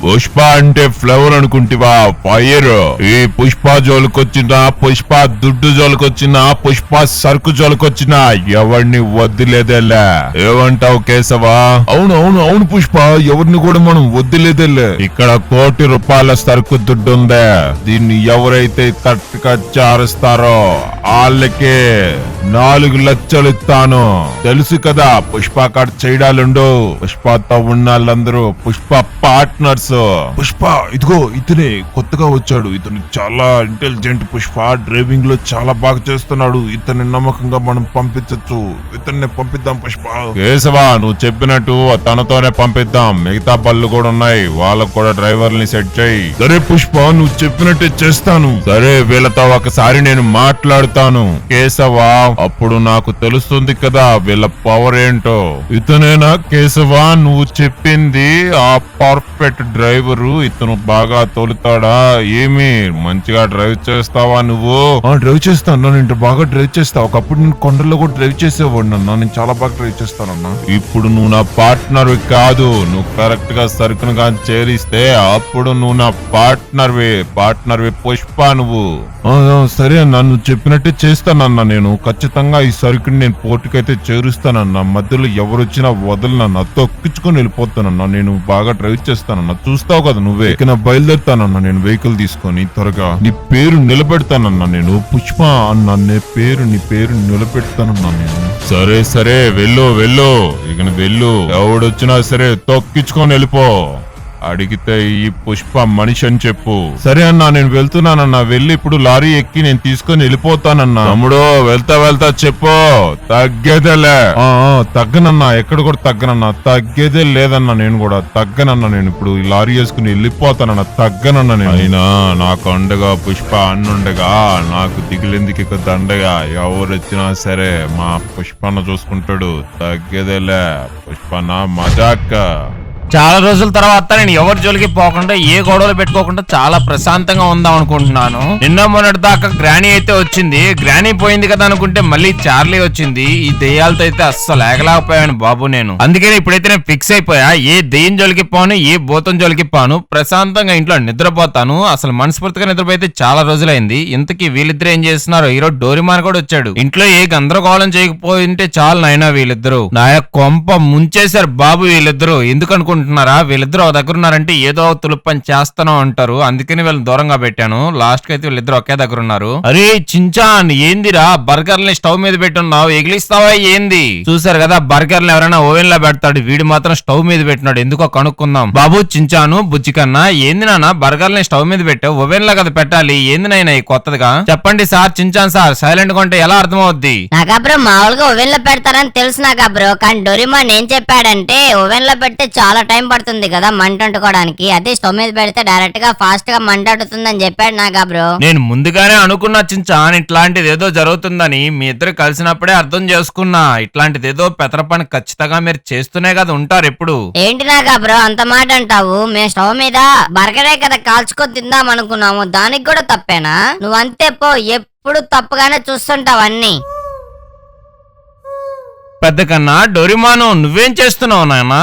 పుష్ప అంటే ఫ్లవర్ అనుకుంటివా? ఫైర్ ఈ పుష్ప జోలికొచ్చినా పుష్ప దుడ్డు జోలికొచ్చినా పుష్ప సరుకు జోలికొచ్చినా ఎవరిని వద్దులేదేలే? ఏమంటావు కేశవా? అవును అవును అవును పుష్ప. ఎవరిని కూడా మనం వద్దులేదేలే. ఇక్కడ కోటి రూపాయల సరుకు దుడ్డు ఉందే దీన్ని ఎవరైతే తట్టుగా చారుస్తారో వాళ్ళకే నాలుగు లక్షలు ఇస్తాను. తెలుసు కదా పుష్ప కాడ చేయడాలుండు. పుష్పతో ఉన్న వాళ్ళందరూ పుష్ప పార్ట్నర్స్. పుష్ప ఇదిగో ఇతనే కొత్తగా వచ్చాడు. ఇతను చాలా ఇంటెలిజెంట్ పుష్ప డ్రైవింగ్లో చాలా బాగా చేస్తున్నాడు. ఇతన్ని నమ్మకంగా మనం పంపించచ్చు. ఇతన్ని పంపిద్దాం పుష్ప. కేశవా నువ్వు చెప్పినట్టు తనతోనే పంపిద్దాం. మిగతా బళ్ళు కూడా ఉన్నాయి. వాళ్ళకు కూడా డ్రైవర్ని సెట్ చేయి. సరే పుష్ప నువ్వు చెప్పినట్టే చేస్తాను. సరే వీళ్ళతో ఒకసారి నేను మాట్లాడుతాను. కేశవా అప్పుడు నాకు తెలుస్తుంది కదా వీళ్ళ పవర్ ఏంటో. ఇతనేనా కేశవా? నువ్వు చెప్పింది ఆ పర్ఫెక్ట్ డ్రైవరు ఇతను బాగా తోలుతాడా? ఏమి? మంచిగా డ్రైవ్ చేస్తావా నువ్వు? డ్రైవ్ చేస్తాను నేను బాగా డ్రైవ్ చేస్తా. ఒకప్పుడు నేను కొండల్లో కూడా డ్రైవ్ చేసేవాడిని అన్న నేను చాలా బాగా డ్రైవ్ చేస్తానన్నా ఇప్పుడు నువ్వు నా పార్ట్నర్ కాదు. నువ్వు కరెక్ట్గా సరుకును కానీ చేరిస్తే అప్పుడు నువ్వు నా పార్ట్నర్ వి పార్ట్నర్ వి పుష్ప నువ్వు. సరే అన్న నువ్వు చెప్పినట్టే చేస్తానన్నా నేను. ఖచ్చితంగా ఖచ్చితంగా ఈ సరుకుని నేను పోర్టుకైతే చేరుస్తానన్నా. మధ్యలో ఎవరు వచ్చినా వదలనన్నా. తొక్కించుకొని వెళ్ళిపోతానన్నా. నేను బాగా డ్రైవ్ చేస్తానన్నా. చూస్తావు కదా నువ్వే. ఇక బయలుదేరుతానన్నా. నేను వెహికల్ తీసుకొని త్వరగా నీ పేరు నిలబెడతానన్నా నేను. పుష్ప అన్న నీ పేరు నీ పేరు నిలబెడతానన్నా నేను. సరే సరే వెళ్ళు వెళ్ళు. ఇక వెళ్ళు. ఎవడొచ్చినా సరే తొక్కించుకొని వెళ్ళిపో. అడిగితే ఈ పుష్ప మనిషి అని చెప్పు. సరే అన్నా నేను వెళ్తున్నానన్నా. వెళ్ళి ఇప్పుడు లారీ ఎక్కి నేను తీసుకొని వెళ్ళిపోతానన్నా. తమ్ముడు వెళ్తా వెళ్తా చెప్పు. తగ్గేదేలే. తగ్గనన్నా. ఎక్కడ కూడా తగ్గనన్నా. తగ్గేదే లేదన్నా నేను కూడా. తగ్గనన్నా నేను ఇప్పుడు ఈ లారీ వేసుకుని వెళ్ళిపోతానన్నా. తగ్గనన్నా నేను. అయినా నాకు అండగా పుష్ప అన్నుండగా నాకు దిగులెందుకు ఇక దండగా. ఎవరు వచ్చినా సరే మా పుష్పన్న చూసుకుంటాడు. తగ్గేదేలే. పుష్ప నా మజాక్క. చాలా రోజుల తర్వాత నేను ఎవరి జోలికి పోకుండా ఏ గొడవలు పెట్టుకోకుండా చాలా ప్రశాంతంగా ఉందాం అనుకుంటున్నాను. నిన్న మొన్నటి దాకా గ్రానీ అయితే వచ్చింది. గ్రానీ పోయింది కదా అనుకుంటే మళ్ళీ చార్లీ వచ్చింది. ఈ దెయ్యాలతో అయితే అస్సలు ఏగలేకపోయాను బాబు నేను. అందుకే ఇప్పుడైతే నేను ఫిక్స్ అయిపోయా. ఏ దెయ్యం జోలికి పోను ఏ భూతం జోలికి పోను. ప్రశాంతంగా ఇంట్లో నిద్రపోతాను. అసలు మనస్ఫూర్తిగా నిద్రపోయితే చాలా రోజులైంది. ఇంతకీ వీళ్ళిద్దరు ఏం చేస్తున్నారు? ఈరోజు డోరిమాన్ కూడా వచ్చాడు. ఇంట్లో ఏ గందరగోళం చేయకపోయింటే చాలు నాయనా వీళ్ళిద్దరు. నా కొంప ముంచేశారు బాబు వీళ్ళిద్దరు. ఎందుకనుకుంటున్నారు అనుకుంటున్నారా వీళ్ళిద్దరు ఒక దగ్గర ఉన్నారంటే ఏదో ఒక తులుపని చేస్తాను అంటారు. అందుకని వీళ్ళని దూరంగా పెట్టాను. లాస్ట్కి అయితే వీళ్ళిద్దరు ఒకే దగ్గర ఉన్నారు అరే చించాన్ ఏందిరా? బర్గర్ని స్టవ్ మీద పెట్టున్నావు. ఎగిలిస్తావా ఏంది? చూసారు కదా బర్గర్ని ఎవరైనా ఓవెన్లో పెడతాడు. వీడు మాత్రం స్టవ్ మీద పెట్టినాడు. ఎందుకో కనుక్కుందాం. బాబు చించాను బుజ్జికన్నా ఏంది నాన్న? బర్గర్ని స్టవ్ మీద పెట్టావు. ఓవెన్లో కదా పెట్టాలి. ఏంది నాయనా ఈ కొత్తదిగా? చెప్పండి సార్ చించాన్ సార్. సైలెంట్గా ఉంటే ఎలా అర్థమవుద్ది? నాకా బ్రో మామూలుగా ఓవెన్లో పెడతారని తెలుసు నాకా బ్రో కానీ డొరిమాన్ ఏం చెప్పాడంటే ఓవెన్లో పెడితే చాలా టైం పడుతుంది కదా మంట అంటుకోవడానికి. అదే స్టవ్ మీద పెడితే డైరెక్ట్గా ఫాస్ట్గా మంట అంటుతుందని చెప్పాడు నాకా బ్రో. నేను ముందుగానే అనుకున్నా చించాన్ ఇట్లాంటిది ఏదో జరుగుతుందని. మీ ఇద్దరు కలిసినప్పుడే అర్థం చేసుకున్నా. ఇట్లాంటిది ఏదో పెతర పని ఖచ్చితంగా మీరు చేస్తూనే కదా ఉంటారు ఎప్పుడు. ఏంటి నాకా బ్రో అంత మాట అంటావు? మేము స్టవ్ మీద బర్గరే కదా కాల్చుకొని తిందాం అనుకున్నాము. దానికి కూడా తప్పేనా? నువ్వు అంతే పో ఎప్పుడు తప్పుగానే చూస్తుంటావు అన్ని. పెద్ద కన్నా డోరిమాను నువ్వేం చేస్తున్నావు నాయన?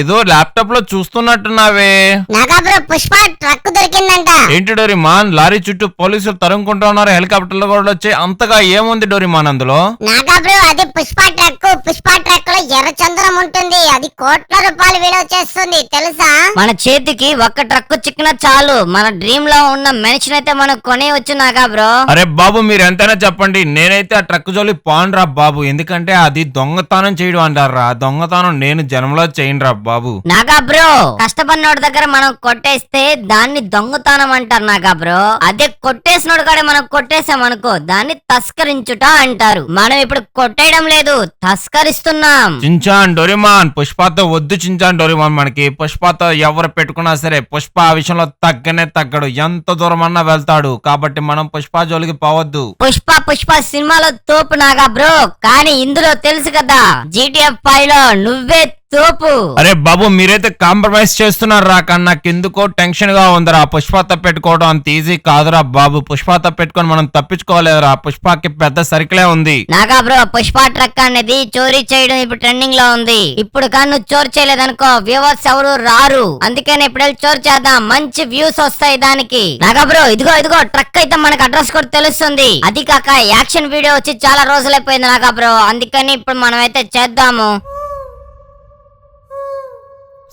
ఏదో ల్యాప్టాప్లో చూస్తున్నట్టున్నావే. నాగా బ్రో పుష్ప ట్రక్ దొరికిందంట. ఏంటి డోరిమాన్? లారీ చుట్టూ పోలీసులు తరుముకుంటా ఉన్నారు హెలికాప్టర్లు కూడా వచ్చాయి. అంతగా ఏముంది డోరిమాన్ అందులో? నాగా బ్రో అది పుష్ప ట్రక్ పుష్ప ట్రక్లో ఎర్ర చంద్రం ఉంటుంది. అది కోట్ల రూపాయలు విలువ చేస్తుంది. తెలుసా? మన చేతికి ఒక్క ట్రక్ చిక్కినా చాలు. మన డ్రీమ్లో ఉన్న మనిషిని అయితే మనం కొనేయచ్చు నాకా బ్రో అరే బాబు మీరు ఎంతైనా చెప్పండి. నేనైతే ఆ ట్రక్ జోలి పోనురా బాబు. ఎందుకంటే అది దొంగతనం చేయడం అంటారా? దొంగతనం నేను జన్మలో చేయనురా బాబు. నాగా బ్రో కష్టపడినోడి దగ్గర మనం కొట్టేస్తే దాన్ని దొంగతనం అంటారు నాగా బ్రో. అదే కొట్టేసినోడు కాడ మనం కొట్టేసాం అనుకో దాన్ని తస్కరించుట అంటారు. మనం ఇప్పుడు కొట్టేయడం లేదు తస్కరిస్తున్నాం. చించాన్ డొరిమాన్ పుష్పతో వద్దు చించాన్ డొరిమాన్ మనకి. పుష్పతో ఎవరు పెట్టుకున్నా సరే పుష్ప ఆ విషయంలో తగ్గనే తగ్గడు. ఎంత దూరం అన్నా వెళ్తాడు కాబట్టి మనం పుష్ప జోలికి పోవద్దు. పుష్ప పుష్ప సినిమాలో తోపు నాగా బ్రో. కానీ ఇందులో తెలుసు కదా జీటీఎఫ్ ఫైవ్లో నువ్వే తోపు. అరే బాబు మీరైతే కాంప్రమైజ్ చేస్తున్నారు రా కానీ నాకు ఎందుకో టెన్షన్గా ఉందిరా. పుష్పత పెట్టుకోవడం అంత ఈజీ కాదురా బాబు. పుష్పత పెట్టుకొని మనం తప్పించుకోలేదురా. పుష్పకి పెద్ద సర్కిలే ఉంది. నాగా బ్రో పుష్ప ట్రక్ అనేది చోరీ చేయడం ఇప్పుడు ట్రెండింగ్లో ఉంది. ఇప్పుడు కానీ నువ్వు చోరీ చేయలేదనుకో వ్యూవర్స్ ఎవరు రారు. అందుకని ఇప్పుడు వెళ్ళి చోరీ చేద్దాం. మంచి వ్యూస్ వస్తాయి దానికి. నాగా బ్రో ఇదిగో ఇదిగో ట్రక్ అయితే మనకు అడ్రస్ కూడా తెలుస్తుంది. అది కాక యాక్షన్ వీడియో వచ్చి చాలా రోజులైపోయింది నాగా బ్రో అందుకని ఇప్పుడు మనం అయితే చేద్దాము.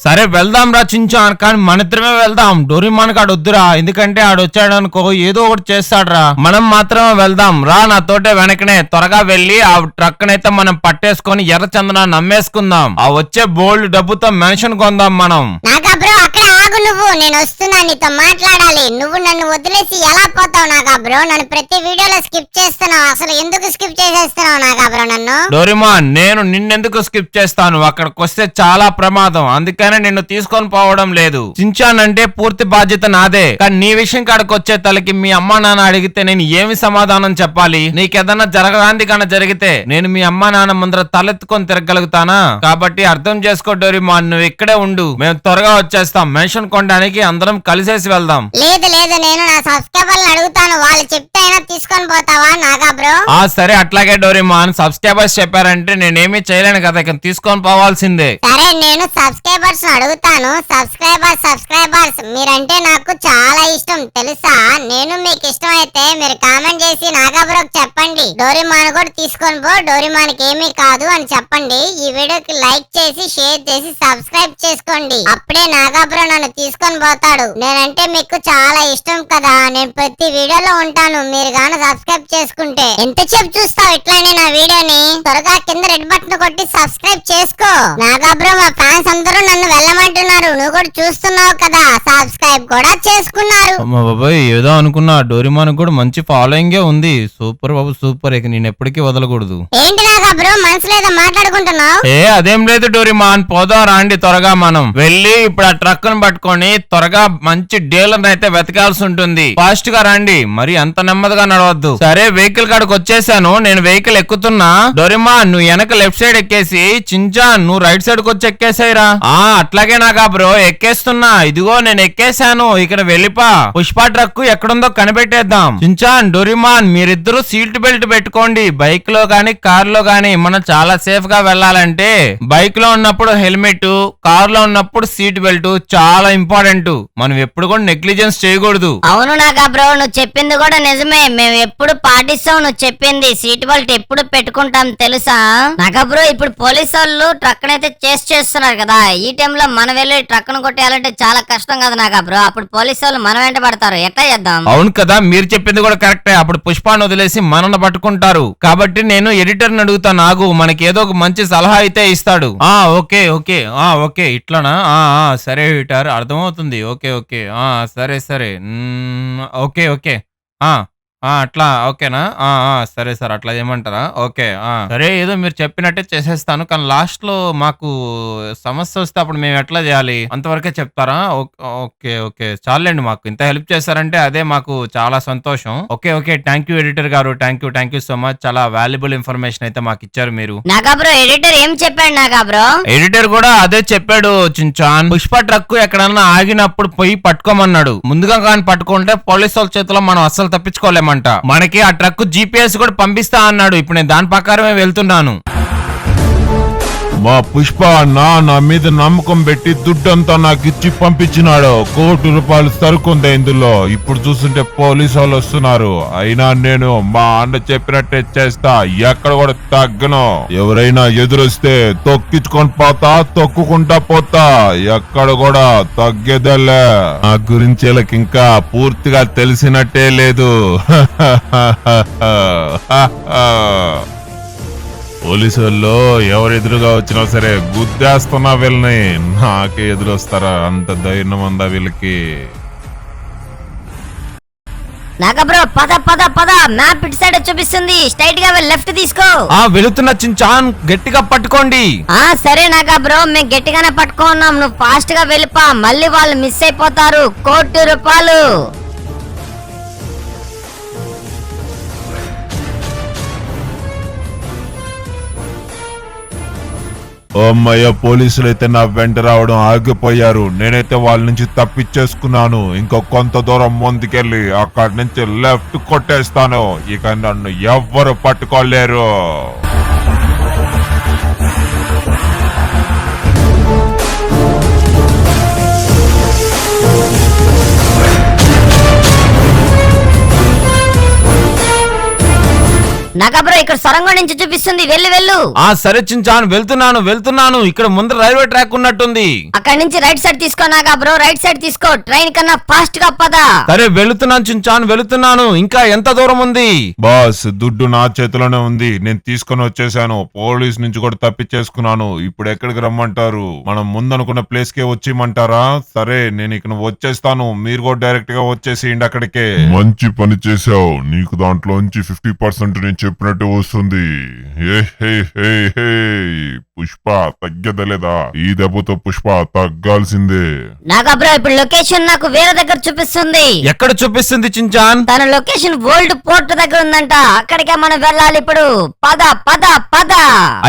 సరే వెళ్దాం రా చించాన్ కానీ మన ఇద్దరమే వెళ్దాం. డోరిమాన్ కాడు వద్దురా. ఎందుకంటే ఆడు వచ్చాడు అనుకో ఏదో ఒకటి చేస్తాడురా. మనం మాత్రమే వెళ్దాం. రా నా తోటే వెనకనే. త్వరగా వెళ్ళి ఆ ట్రక్ నైతే మనం పట్టేసుకొని ఎర్ర చందన నమ్మేసుకుందాం ఆ వచ్చే బోల్డ్ డబ్బుతో మెన్షన్ కొందాం మనం. ఆగు నువ్వు నేను వస్తున్నా నీతో మాట్లాడాలి. నువ్వు నన్ను వదిలేసి ఎలా పోతావు నాగా బ్రో? నన్ను ప్రతి వీడియోలో స్కిప్ చేస్తున్నావు. అసలు ఎందుకు స్కిప్ చేసేస్తున్నావు నాగా బ్రో నన్ను? డోరిమాన్ నేను నిన్నెందుకు స్కిప్ చేస్తాను? అక్కడికి వస్తే చాలా ప్రమాదం. అందుకనే నిన్ను తీసుకొని పోవడం లేదు. చించాన్ అంటే పూర్తి బాధ్యత నాదే. కానీ నీ విషయం కాడికి వచ్చే తలకి మీ అమ్మా నాన్న అడిగితే నేను ఏమి సమాధానం చెప్పాలి? నీకేదన్నా జరగదాంది కన్నా జరిగితే నేను మీ అమ్మా నాన్న ముందర తలెత్తుకొని తిరగలుగుతానా కాబట్టి అర్థం చేసుకో డోరిమాన్ నువ్వు ఇక్కడే ఉండు. మేము త్వరగా వచ్చేస్తాం. మెన్షన్ కొనడానికి అందరం కలిసేసి వెళ్దాం. లేదు లేదు నేను నా సబ్స్క్రైబర్లను అడుగుతాను. వాళ్ళు చెప్తే అయినా తీసుకొని పోతావా నాగా బ్రో? ఆ సరే అట్లాగే డోరిమాన్. సబ్స్క్రైబర్స్ చెప్పారంటే నేనేమీ చేయలేను కదా ఇక తీసుకొని పోవాల్సిందే. సరే నేను సబ్స్క్రైబర్స్ అడుగుతాను. సబ్స్క్రైబర్స్ సబ్స్క్రైబర్స్ మీరంటే నాకు చాలా ఇష్టం తెలుసా? నేను మీకు ఇష్టం అయితే మీరు కామెంట్ చేసి నాగాబ్రోకి చెప్పండి. డోరిమాన్ కూడా తీసుకొని పో డోరిమాన్కి ఏమీ కాదు అని చెప్పండి. ఈ వీడియోకి లైక్ చేసి షేర్ చేసి సబ్స్క్రైబ్ చేసుకోండి. అప్పుడే నాగాబ్రో నన్ను తీసుకొని పోతాడు. నేనంటే మీకు చాలా ఇష్టం కదా. నేను ప్రతి వీడియోలో ఉంటాను. మీరు గాన సబ్స్క్రైబ్ చేసుకుంటే. ఎంతసేపు చూస్తావు ఇట్లానే నా వీడియోని? త్వరగా కింద రెడ్ బటన్ కొట్టి సబ్స్క్రైబ్ చేసుకో. నాగాబ్రో మా ఫ్యాన్స్ అందరూ నన్ను వెళ్ళమంటున్నారు. నువ్వు కూడా చూస్తున్నావు కదా. సబ్స్క్రైబ్ కూడా చేసుకున్నారు. అమ్మ బాబాయ్ ఏదో అనుకున్నా. డోరిమాన్ కూడా మంచి ఫాలోయింగే ఉంది. సూపర్ బాబు సూపర్. ఇక నేను ఎప్పటికీ వదలకూడదు. ఏంటి నాగాబ్రో మనసులో ఏదో మాట్లాడుకుంటున్నావు? ఏ అదేం లేదు డోరిమాన్. పోదాం రాండి త్వరగా మనం. వెళ్ళి ఇప్పుడు ఆ ట్రక్ను పట్టుకొని త్వరగా మంచి డీలర్ అయితే వెతకాల్సి ఉంటుంది. ఫాస్ట్గా రండి. మరి అంత నెమ్మదిగా నడవద్దు. సరే వెహికల్ కాడికి వచ్చేసాను. నేను వెహికల్ ఎక్కుతున్నా. డోరిమాన్ నువ్వు వెనక లెఫ్ట్ సైడ్ ఎక్కేసి చించా నువ్వు రైట్ సైడ్కి వచ్చి ఎక్కేసాయిరా ఆ అట్లాగే నాకా బ్రో ఎక్కేస్తున్నా. ఇదిగో నేను ఎక్కేసాను ఇక్కడ వెళ్ళిపా. పుష్ప ట్రక్ ఎక్కడుందో కనిపెట్టేద్దాం. చించాన్ డొరిమాన్ మీరిద్దరూ సీట్ బెల్ట్ పెట్టుకోండి. బైక్లో గాని కార్లో గాని మనం చాలా సేఫ్గా వెళ్ళాలంటే బైక్లో ఉన్నప్పుడు హెల్మెట్ కార్లో ఉన్నప్పుడు సీట్ బెల్ట్ చాలా చాలా ఇంపార్టెంట్. మనం ఎప్పుడు కూడా నెగ్లిజెన్స్ చేయకూడదు. అవును నాగా బ్రో నువ్వు చెప్పింది కూడా నిజమే. మేము ఎప్పుడు పాటిస్తాం నువ్వు చెప్పింది. సీట్ బెల్ట్ ఎప్పుడు పెట్టుకుంటాం తెలుసా? నాగా బ్రో ఇప్పుడు పోలీసు వాళ్ళు ట్రక్ అయితే చేసి చేస్తున్నారు కదా. ఈ టైంలో మనం వెళ్ళి ట్రక్ను కొట్టేయాలంటే చాలా కష్టం కదా నాగా బ్రో. అప్పుడు పోలీసు వాళ్ళు మన వెంట పడతారు. ఎట్లా చేద్దాం? అవును కదా మీరు చెప్పింది కూడా కరెక్టే. అప్పుడు పుష్పాన్ని వదిలేసి మనల్ని పట్టుకుంటారు. కాబట్టి నేను ఎడిటర్ అడుగుతాను ఆగు మనకి ఏదో ఒక మంచి సలహా అయితే ఇస్తాడు. ఆ ఓకే ఓకే. ఆ ఓకే. ఇట్లానా? ఆ ఆ, సరే ఎడిటర్. అర్థమవుతుంది. Okay okay. ఆ సరే సరే. Okay okay. ఆ. ఆ అట్లా ఓకేనా? ఆ ఆ సరే సార్ అట్లా చేయమంటారా? ఓకే ఆ. సరే ఏదో మీరు చెప్పినట్టే చేసేస్తాను కానీ లాస్ట్లో మాకు సమస్య వస్తే అప్పుడు మేము ఎట్లా చేయాలి? అంతవరకే చెప్తారా? Okay okay. చాలండి మాకు ఇంత హెల్ప్ చేశారంటే అదే మాకు చాలా సంతోషం. Okay okay. Thank you editor గారు. Thank you thank you so much చాలా వాల్యుబుల్ ఇన్ఫర్మేషన్ అయితే మాకు ఇచ్చారు మీరు. నాగా బ్రో ఎడిటర్ ఏం చెప్పాడు నాగా బ్రో? ఎడిటర్ కూడా అదే చెప్పాడు చించాన్. పుష్ప ట్రక్ ఎక్కడన్నా ఆగినప్పుడు పోయి పట్టుకోమన్నాడు. ముందుగా కానీ పట్టుకుంటే పోలీసు వాళ్ళ చేతిలో మనం అస్సలు తప్పించుకోలేమంట మనకి ఆ ట్రక్ జీపీఎస్ కూడా పంపిస్తా అన్నాడు. ఇప్పుడు నేను దాని ప్రకారమే వెళ్తున్నాను. మా పుష్ప అన్న నా మీద నమ్మకం పెట్టి దుడ్డంతా నాకు ఇచ్చి పంపించినాడు. కోటి రూపాయలు సరుకుంది ఇందులో. ఇప్పుడు చూస్తుంటే పోలీసు వాళ్ళు వస్తున్నారు. అయినా నేను మా అన్న చెప్పినట్టే చేస్తా. ఎక్కడ కూడా తగ్గను. ఎవరైనా ఎదురొస్తే తొక్కించుకొని పోతా తొక్కుకుంటా పోతా. ఎక్కడ కూడా తగ్గేదేలే. నా గురించి వీళ్ళకి ఇంకా పూర్తిగా తెలిసినట్టే లేదు. పోలీసు వాళ్ళు ఎవరు ఎదురుగా వచ్చినా సరే గుద్దేస్తున్నా వీళ్ళని. నాకే ఎదురొస్తారా? అంత ధైర్యం ఉందా వీళ్ళకి? నాగా బ్రో పద పద పద. మ్యాప్ ఇటు సైడ్ చూపిస్తుంది. స్ట్రైట్గా వెళ్ళి లెఫ్ట్ తీసుకో. ఆ వెళుతున్న చించాన్ గట్టిగా పట్టుకోండి. ఆ సరే నాగా బ్రో మేము గట్టిగానే పట్టుకున్నాం. నువ్వు ఫాస్ట్గా వెళ్ళిపా. మళ్ళీ వాళ్ళు మిస్ అయిపోతారు. కోటి రూపాయలు. అమ్మయ్య పోలీసులు అయితే నా వెంట రావడం ఆగిపోయారు. నేనైతే వాళ్ళ నుంచి తప్పించేసుకున్నాను. ఇంకో కొంత దూరం ముందుకెళ్ళి అక్కడి నుంచి లెఫ్ట్ కొట్టేస్తాను. ఇక నన్ను ఎవ్వరు పట్టుకోలేరు. నాగా బ్రో ఇక్కడ సొరంగం నుంచి చూపిస్తుంది. వెళ్ళు వెళ్ళు. ఆ సరే చించాన్ వెళ్తున్నాను వెళ్తున్నాను. ఇక్కడ ముందర రైల్వే ట్రాక్ ఉన్నట్టుంది. అక్కడి నుంచి రైట్ సైడ్ తీసుకో నాగా బ్రో రైట్ సైడ్ తీసుకో. ట్రైన్ కన్నా ఫాస్ట్గా పద. సరే వెళుతున్నాను చించాన్ వెళుతున్నాను. ఇంకా ఎంత దూరం ఉంది? బాస్ దుడ్డు నా చేతిలోనే ఉంది. నేను తీసుకొని వచ్చేసాను. పోలీస్ నుంచి కూడా తప్పించేసుకున్నాను. ఇప్పుడు ఎక్కడికి రమ్మంటారు? మనం ముందనుకున్న ప్లేస్ కే వచ్చేయమంటారా? సరే నేను ఇక్కడ వచ్చేస్తాను. మీరు కూడా డైరెక్ట్గా వచ్చేసేయండి అక్కడికే. మంచి పని చేశావు. నీకు దాంట్లోంచి ఫిఫ్టీ పర్సెంట్ నేను చెప్పినట్టు వస్తుంది. పుష్ప తగ్గదలేదా? ఈ దెబ్బతో పుష్ప తగ్గాల్సిందే. నాగా బ్రో ఇప్పుడు లొకేషన్ నాకు వేరే దగ్గర చూపిస్తుంది. ఎక్కడ చూపిస్తుంది చించాన్? తన లొకేషన్ ఓల్డ్ పోర్ట్ దగ్గర ఉందంట. అక్కడికే మనం వెళ్ళాలి ఇప్పుడు. పద పద పద.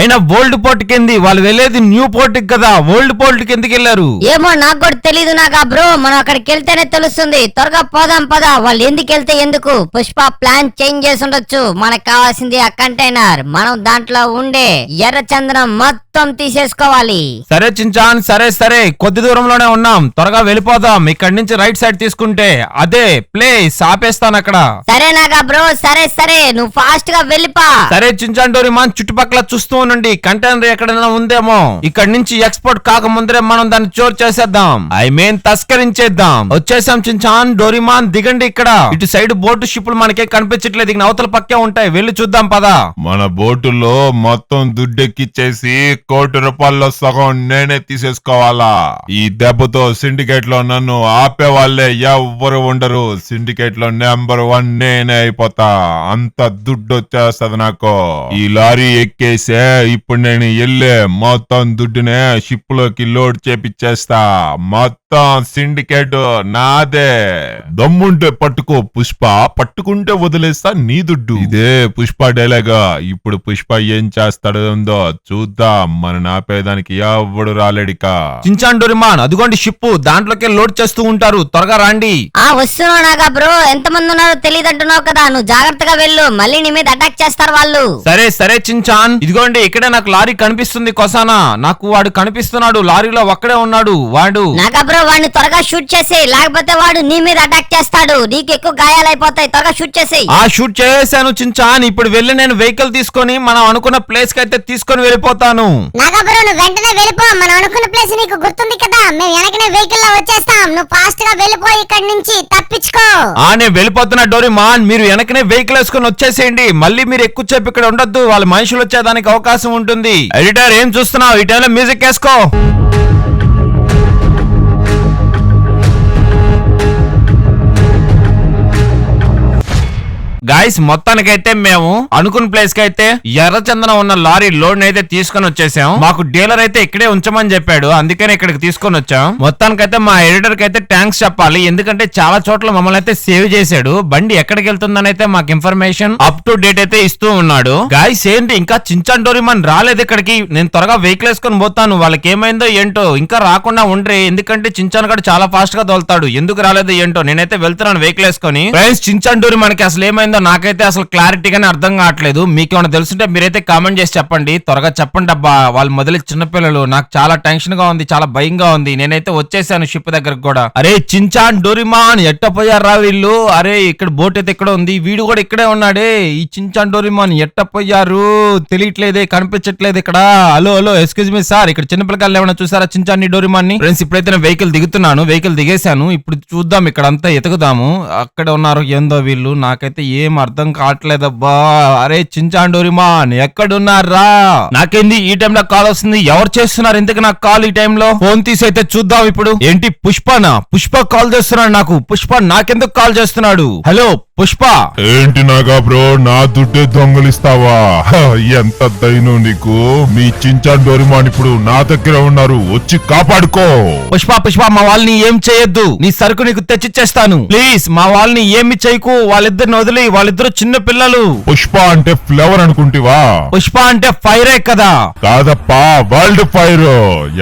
అయినా ఓల్డ్ పోర్ట్ కింది వాళ్ళు వెళ్ళేది న్యూ పోర్ట్ కదా. ఓల్డ్ పోర్ట్కి ఎందుకు వెళ్ళారు. ఏమో నాకు కూడా తెలీదు నాగా బ్రో మనం అక్కడికి వెళ్తేనే తెలుస్తుంది. త్వరగా పోదాం పద. వాళ్ళు ఎందుకు వెళ్తే ఎందుకు? పుష్ప ప్లాన్ చేంజ్ చేసి ఉండొచ్చు. మనకు కావాల్సింది ఆ కంటైనర్ మనం దాంట్లో ఉండే ఎర్ర చందనం మొత్తం తీసేసుకోవాలి. సరే చించాన్ సరే సరే. కొద్ది దూరంలోనే ఉన్నాం. త్వరగా వెళ్ళిపోదాం. ఇక్కడి నుంచి రైట్ సైడ్ తీసుకుంటే అదే ప్లేస్ ఆపేస్తాను అక్కడ. సరే నాగా బ్రో సరే సరే. నువ్వు ఫాస్ట్గా వెళ్ళిపా. సరే చించాన్ డోరిమాన్ చుట్టుపక్కల చూస్తూ ఉండండి. కంటైనర్ ఎక్కడైనా ఉందేమో. ఇక్కడ నుంచి ఎక్స్పోర్ట్ కాకముందరే మనం దాన్ని చోర్ చేసేద్దాం. ఐ మీన్ తస్కరించేద్దాం. వచ్చేసాం చించాన్ డోరిమాన్ దిగండి ఇక్కడ. ఇటు సైడ్ బోటు షిప్పులు మనకే కనిపించట్లేదు. ఇక అవతల పక్కే ఉంటాయి. వెళ్ళి చూద్దాం పదా. మన బోటులో మొత్తం దుడ్డెక్కిచ్చేసి కోటి రూపాయల్లో సగం నేనే తీసేసుకోవాలా. ఈ దెబ్బతో సిండికేట్లో నన్ను ఆపే వాళ్ళే ఎవ్వరు ఉండరు. సిండికేట్లో నెంబర్ వన్ నేనే అయిపోతా. అంత దుడ్డు వచ్చేస్తది నాకు. ఈ లారీ ఎక్కేసే ఇప్పుడు నేను వెళ్ళే మొత్తం దుడ్డునే షిప్లోకి లోడ్ చేపిచ్చేస్తా. మొత్తం సిండికేట్ నాదే. దమ్ముంటే పట్టుకో పుష్ప. పట్టుకుంటే వదిలేస్తా నీ దుడ్డు. ఇదే పుష్ప డైలాగా ఇప్పుడు పుష్ప ఏం చేస్తాడో ఉందో చూద్దాం. మన నాపేదానికి ఎవడు రాలేడిక? చించాన్ డోరిమాన్ అదిగోండి షిప్ దాంట్లోకే లోడ్ చేస్తూ ఉంటారు. త్వరగా రండి. ఆ వస్తున్నావు నాగా బ్రో. ఎంత మంది ఉన్నారో తెలియదు అంటున్నావు కదా. నువ్వు జాగ్రత్తగా వెళ్ళు. మళ్ళీ నీ మీద అటాక్ చేస్తారు వాళ్ళు. సరే సరే చించాన్. ఇదిగోండి ఇక్కడే నాకు లారీ కనిపిస్తుంది కొసానా. నాకు వాడు కనిపిస్తున్నాడు. లారీలో ఒక్కడే ఉన్నాడు. వాడు. నాగా బ్రో వాడిని త్వరగా షూట్ చేసి లేకపోతే వాడు నీ మీద అటాక్ చేస్తాడు. నీకు ఎక్కువ గాయాలైపోతాయి. త్వరగా షూట్ చేసేయ్. ఆ షూట్ చేశాను చించాన్. ఇప్పుడు వెళ్ళి నేను వెహికల్ తీసుకొని మనం అనుకున్న ప్లేస్కి అయితే తీసుకొని వెళ్ళిపోతాను. నాగబ్రో నువ్వు వెంటనే వెళ్ళిపో. మనం అనుకున్న ప్లేస్ నీకు గుర్తుంది కదా? మేము వెనకనే వెహికల్లో వచ్చేస్తాం. నువ్వు ఫాస్ట్గా వెళ్ళిపో ఇక్కడి నుంచి. తప్పించుకో. ఆ నేను వెళ్ళిపోతున్నా డోరిమాన్ మీరు వెనకనే వెహికల్ వేసుకొని వచ్చేసేయండి. మళ్ళీ మీరు ఎక్కువ సేపు ఇక్కడ ఉండొద్దు. వాళ్ళ మనుషులు వచ్చేదానికి అవకాశం ఉంటుంది. ఎడిటర్ ఏం చూస్తున్నావు? ఈ టైంలో మ్యూజిక్ వేసుకో. గాయస్ మొత్తానికైతే మేము అనుకున్న ప్లేస్కి అయితే ఎర్రచందనం ఉన్న లారీ లోడ్ అయితే తీసుకొని వచ్చేసాం. మాకు డీలర్ అయితే ఇక్కడే ఉంచమని చెప్పాడు. అందుకని ఇక్కడికి తీసుకొని వచ్చాం. మొత్తానికైతే మా ఎడిటర్కి అయితే థ్యాంక్స్ చెప్పాలి. ఎందుకంటే చాలా చోట్ల మమ్మల్ని అయితే సేవ్ చేశాడు. బండి ఎక్కడికి వెళ్తుందని అయితే మాకు ఇన్ఫర్మేషన్ అప్ టు డేట్ అయితే ఇస్తూ ఉన్నాడు. గాయస్ ఏంటి? ఇంకా చించాన్ మన రాలేదు ఇక్కడికి. నేను త్వరగా వెహికల్ వేసుకొని పోతాను. వాళ్ళకి ఏమైందో ఏంటో ఇంకా రాకుండా ఉండ్రి. ఎందుకంటే చించాన్ గడు చాలా ఫాస్ట్గా తోలుతాడు. ఎందుకు రాలేదు ఏంటో? నేనైతే వెళ్తున్నాను వెహికల్ వేసుకొని. ఫ్రెండ్స్ చించాండూరి మనకి అసలు ఏమైందో నాకైతే అసలు క్లారిటీగానే అర్థం కావట్లేదు. మీకు ఏమైనా తెలుసుంటే మీరైతే కామెంట్ చేసి చెప్పండి. త్వరగా చెప్పండి అబ్బా వాళ్ళు మొదలు చిన్నపిల్లలు. నాకు చాలా టెన్షన్గా ఉంది చాలా భయంగా ఉంది. నేనైతే వచ్చేసాను షిప్ దగ్గరకు కూడా. అరే చించాన్ డోరిమాన్ ఎట్టపోయారా వీళ్ళు? అరే ఇక్కడ బోట్ అయితే ఇక్కడ ఉంది? వీడు కూడా ఇక్కడే ఉన్నాడే. ఈ చించాన్ డోరిమాన్ ఎట్టపోయారు తెలియట్లేదే కనిపించట్లేదు ఇక్కడ. Hello hello excuse me sir. ఇక్కడ చిన్నపిల్లకాయలు ఏమైనా చూసారా చించాన్ని డోరిమాన్ని ఫ్రెండ్స్ ఇప్పుడైతే నేను వెహికల్ దిగుతున్నాను. వెహికల్ దిగేశాను. ఇప్పుడు చూద్దాం ఇక్కడ అంతా ఎతుకుదాము. అక్కడ ఉన్నారు ఏందో వీళ్ళు. నాకైతే ఏం అర్థం కావట్లేదబ్బా. అరే చించాన్ ఎక్కడున్నారా? నాకేంది ఈ టైంలో కాల్ వస్తుంది? ఎవరు చేస్తున్నారు ఎందుకు నాకు కాల్ ఈ టైంలో? ఫోన్ తీసి అయితే చూద్దాం ఇప్పుడు. ఏంటి పుష్పనా? పుష్ప కాల్ చేస్తున్నాడు నాకు. పుష్ప నాకెందుకు కాల్ చేస్తున్నాడు? హలో పుష్ప! ఏంటి నాగా బ్రో నా దుడ్డే దొంగలిస్తావా? ఎంత దైనం నీకు? మీ చించాన్ డోరిమాన్ ఇప్పుడు నా దగ్గర ఉన్నారు వచ్చి కాపాడుకో! పుష్ప పుష్ప మా వాళ్ళని ఏం చేయొద్దు. నీ సరుకు నీకు తెచ్చిచ్చేస్తాను. ప్లీజ్ మా వాళ్ళని ఏమి చేయకు. వాళ్ళిద్దరిని వదిలి వాళ్ళిద్దరు చిన్న పిల్లలు. పుష్ప అంటే ఫ్లేవర్ అనుకుంటివా? పుష్ప అంటే ఫైరే కదా. కాదప్పా వరల్డ్ ఫైర్.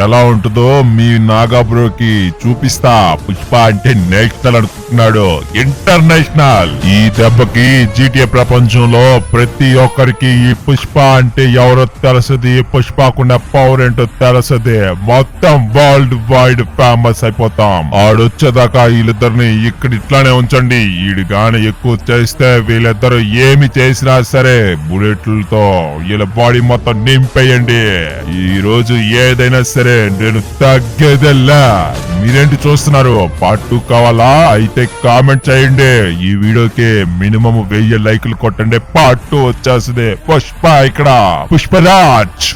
ఎలా ఉంటుందో మీ నాగా బ్రోకి చూపిస్తా. పుష్ప అంటే నేషనల్ అనుకుంటున్నాడు. ఇంటర్నేషనల్. ఈ దెబ్బకి జీటీఏ ప్రపంచంలో ప్రతి ఒక్కరికి ఈ పుష్ప అంటే ఎవరో తెలసది? పుష్పకున్న పవర్ ఏంటో తెలుసది? మొత్తం వరల్డ్ వైడ్ ఫేమస్ అయిపోతాం. ఆడొచ్చేదాకా వీళ్ళిద్దరిని ఇక్కడ ఇట్లానే ఉంచండి. వీడు గాని ఎక్కువ చేస్తే వీళ్ళిద్దరు ఏమి చేసినా సరే బుల్లెట్లతో వీళ్ళ బాడీ మొత్తం నింపేయండి. ఈ రోజు ఏదైనా సరే నేను తగ్గేదెల్లా. మీరేంటి చూస్తున్నారు? పాటు కావాలా? అయితే కామెంట్ చేయండి. ఈ వీడియోకి మినిమం వెయ్యి లైకులు కొట్టండి. పార్ట్ టూ వచ్చేసింది. పుష్ప ఇక్కడ. పుష్పరాజ్.